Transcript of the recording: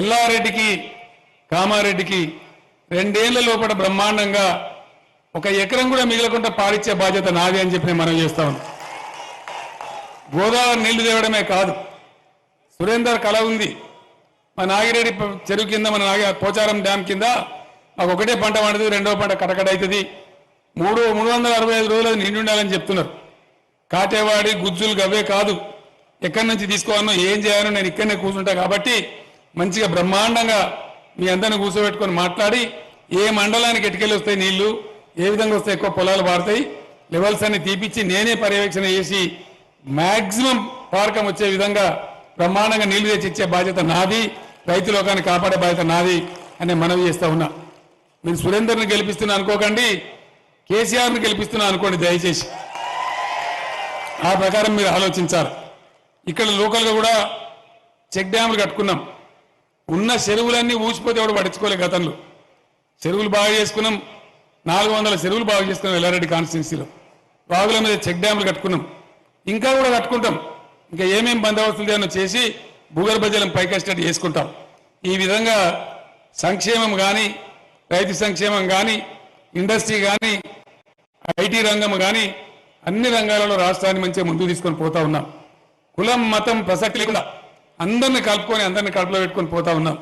ఎల్లారెడ్డికి కామారెడ్డికి రెండేళ్ళ లోపల బ్రహ్మాండంగా ఒక ఎకరం కూడా మిగలకుండా పాలిచ్చే బాధ్యత నాది అని చెప్పి మనం చేస్తా ఉన్నాం. గోదావరి నీళ్ళు తేవడమే కాదు. సురేందర్ కళ ఉంది. మా నాగిరెడ్డి చెరువు కింద మన నాగి పోచారం డ్యామ్ కింద మాకు ఒకటే పంట పండుతుంది రెండో పంట కటకట అవుతుంది మూడు మూడు వందల అరవై ఐదు రోజులు అది నిండి ఉండాలని చెప్తున్నారు. కాటేవాడి గుజ్జులు గవే కాదు. ఎక్కడి నుంచి తీసుకోవాలో ఏం చేయాలో నేను ఇక్కడనే కూర్చుంటా కాబట్టి మంచిగా బ్రహ్మాండంగా మీ అందరిని కూర్చోబెట్టుకొని మాట్లాడి ఏ మండలానికి ఎటుకెళ్ళి వస్తాయి నీళ్ళు ఏ విధంగా వస్తే ఎక్కువ పొలాలు పారుతాయి లెవెల్స్ అన్ని తీపిచ్చి నేనే పర్యవేక్షణ చేసి మ్యాక్సిమం పారకం వచ్చే విధంగా బ్రహ్మాండంగా నీళ్ళు తెచ్చి ఇచ్చే బాధ్యత నాది రైతు లోకాన్ని కాపాడే బాధ్యత నాది అని మనవి చేస్తా ఉన్నా. మీరు సురేందర్ని గెలిపిస్తున్నా అనుకోకండి కేసీఆర్ని గెలిపిస్తున్నా అనుకోండి దయచేసి. ఆ ప్రకారం మీరు ఆలోచించారు ఇక్కడ లోకల్గా కూడా చెక్ డ్యాములు కట్టుకున్నాం. ఉన్న చెరువులన్నీ ఊసిపోతే ఎవడు పట్టించుకోలే గతంలో. చెరువులు బాగా చేసుకున్నాం. నాలుగు వందల చెరువులు బాగా చేసుకున్నాం ఎల్లారెడ్డి కాన్స్టిట్యున్సీలో. బాగుల మీద చెక్ డ్యాములు కట్టుకున్నాం. ఇంకా కూడా కట్టుకుంటాం. ఇంకా ఏమేం బందోబస్తులు చేయాలో చేసి భూగర్భ జలం పైకెస్టేట్ చేసుకుంటాం. ఈ విధంగా సంక్షేమం కానీ రైతు సంక్షేమం కానీ ఇండస్ట్రీ కానీ ఐటీ రంగం కానీ అన్ని రంగాలలో రాష్ట్రాన్ని మంచిగా ముందుకు తీసుకొని పోతా ఉన్నాం. కులం మతం ప్రసక్తి లేకుండా అందరిని కలుపుకొని అందరిని కడుపులో పెట్టుకొని పోతా ఉన్నాం.